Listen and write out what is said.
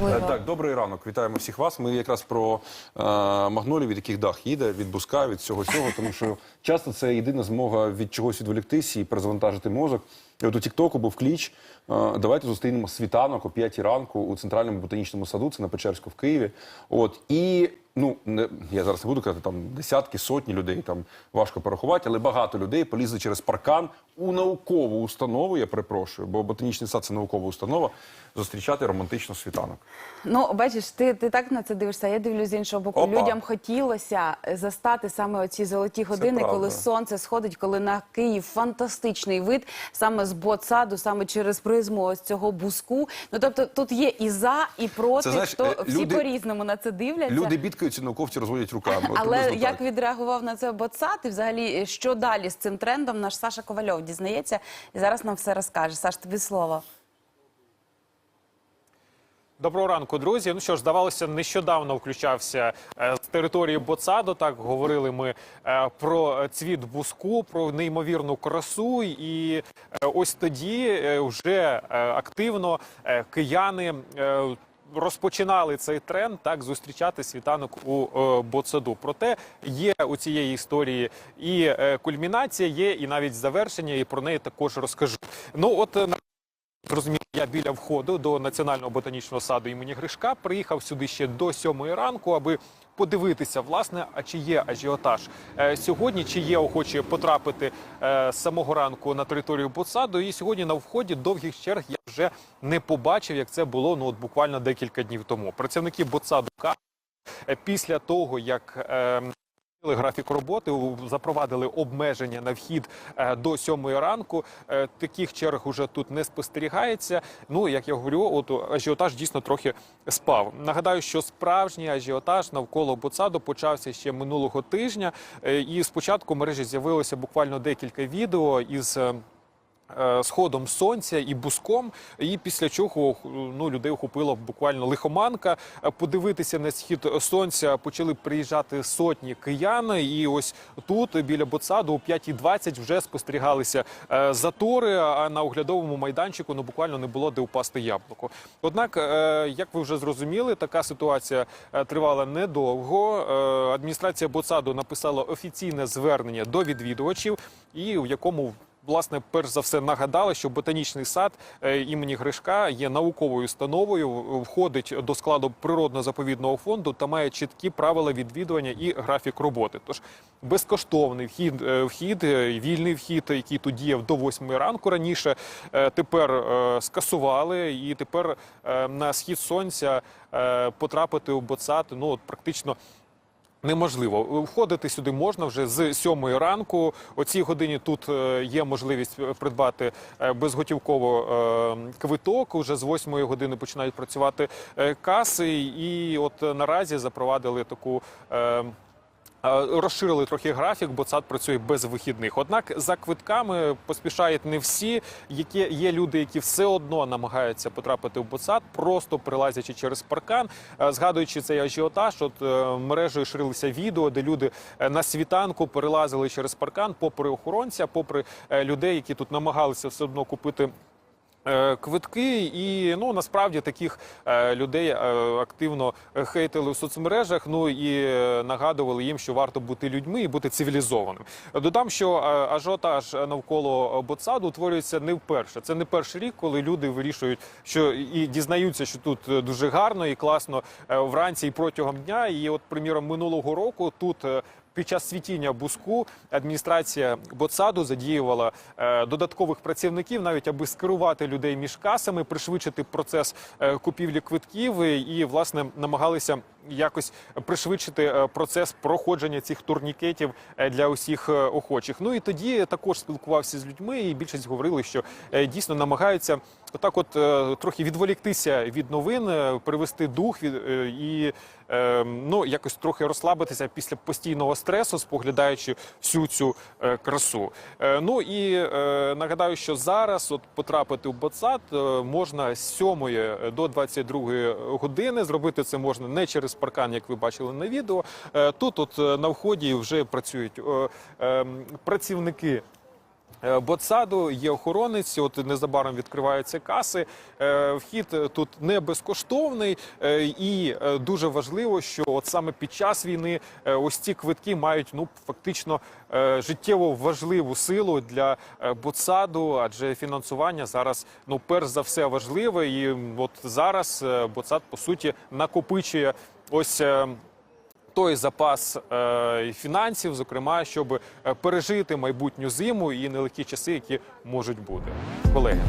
можливо. Е, Так, добрий ранок. Вітаємо всіх вас. Ми якраз про е, магнолії, від яких дах їде, від буска, від всього цього, тому що часто це єдина змога від чогось відволіктись і перезавантажити мозок. І от у Тіктоку був кліч. е, давайте зустрінемо світанок о 5 ранку у центральному ботанічному саду. Це на Печерську в Києві. От і ну не я зараз не буду казати там десятки, сотні людей. Там важко порахувати, але багато людей полізли через паркан у наукову установу. Я перепрошую, бо ботанічний сад це наукова установа. Зустрічати романтично світанок. Ну, бачиш, ти, ти так на це дивишся. Я дивлюсь з іншого боку. Опа. Людям хотілося застати саме оці золоті години, коли сонце сходить, коли на Київ фантастичний вид, саме з ботсаду, саме через призму ось цього буску. Ну тобто тут є і за, і проти. Це, знаєш, Хто е, всі по-різному на це дивляться. Люди бідкаються, науковці розводять руками. Але як так. відреагував на це Боцат і взагалі що далі з цим трендом, наш Саша Ковальов дізнається і зараз нам все розкаже. Саш, тобі слово. Доброго ранку, друзі. Ну що ж, здавалося, нещодавно включався е, з території Боцаду. Так говорили ми е, про цвіт буску, про неймовірну красу. І е, ось тоді е, вже е, активно е, кияни. е, Розпочинали цей тренд так зустрічати світанок у е, Боцаду. Проте є у цієї історії і е, кульмінація, є і навіть завершення, і про неї також розкажу. Ну от е, на Розумію, я біля входу до національного ботанічного саду імені Гришка приїхав сюди ще до сьомої ранку, аби подивитися, власне, а чи є ажіотаж е, сьогодні, чи є охочі потрапити е, з самого ранку на територію ботсаду. І сьогодні на вході довгих черг я вже не побачив, як це було ну от буквально декілька днів тому. Працівники ботсаду кажуть, е, після того як е, Змінили Графік роботи запровадили обмеження на вхід е, до сьомої ранку. Е, Таких черг уже тут не спостерігається. Ну як я говорю, от ажіотаж дійсно трохи спав. Нагадаю, що справжній ажіотаж навколо Боцаду почався ще минулого тижня. Е, І спочатку в мережі з'явилося буквально декілька відео із. Е, е, Сходом сонця і буском, і після чого ну людей охопила буквально лихоманка. Е, Подивитися на схід сонця почали приїжджати сотні киян. І ось тут біля Боцаду о 5.20 вже спостерігалися е, затори. А на оглядовому майданчику ну буквально не було де упасти яблуко. Однак, е, як ви вже зрозуміли, така ситуація е, тривала недовго. Е, Адміністрація Боцаду написала офіційне звернення до відвідувачів, і в якому Власне, перш за все нагадали, що ботанічний сад е, імені Гришка є науковою установою, входить до складу природно-заповідного фонду та має чіткі правила відвідування і графік роботи. Тож безкоштовний вхід, е, вхід, е, вільний вхід, який тут діяв до 8 ранку раніше, тепер скасували, і тепер на схід сонця потрапити у Боцат, ну от практично. Неможливо входити сюди можна вже з сьомої ранку. О цій годині тут е, є можливість е, придбати е, безготівково е, квиток. Уже з восьмої години починають працювати е, каси, і от е, наразі запровадили таку. Е, Розширили трохи графік, бо сад працює без вихідних. Однак за квитками поспішають не всі. Які є люди, які все одно намагаються потрапити в ботсад, просто прилазячи через паркан, Е, згадуючи цей ажіотаж, от е, мережею ширилися відео, де люди на світанку перелазили через паркан, попри охоронця, попри людей, які тут намагалися все одно купити. Е, Квитки, і ну насправді таких е, людей е, активно хейтили в соцмережах. Ну і нагадували їм, що варто бути людьми і бути цивілізованим. Додам, що ажіотаж навколо Ботсаду утворюється не вперше. Це не перший рік, коли люди вирішують, що і дізнаються, що тут дуже гарно і класно вранці і протягом дня. І от, приміром, минулого року тут. Під час світіння буску адміністрація Боцаду задіювала е, додаткових працівників, навіть аби скерувати людей між касами, пришвидшити процес е, купівлі квитків і, власне намагалися якось пришвидшити е, процес проходження цих турнікетів е, для усіх е, охочих. Ну і тоді також спілкувався з людьми, і більшість говорили, що дійсно намагаються. Отак, от трохи відволіктися від новин, привести дух від і ну якось трохи розслабитися після постійного стресу, споглядаючи всю цю красу. Ну і нагадаю, що зараз от потрапити в Боцат е, можна з 7 до 22 години. Зробити це можна не через паркан, як ви бачили на відео. Е, тут, от е, на вході, вже працюють е, е, працівники Е, Ботсаду є охоронець. От незабаром відкриваються каси. Вхід тут не безкоштовний, і дуже важливо, що от саме під час війни ось ці квитки мають ну фактично життєво важливу силу для Ботсаду, адже фінансування зараз ну перш за все важливе. І от зараз Ботсад по суті накопичує ось. е, той запас е, фінансів, зокрема, щоб е, пережити майбутню зиму і нелегкі часи, які можуть бути. Колеги,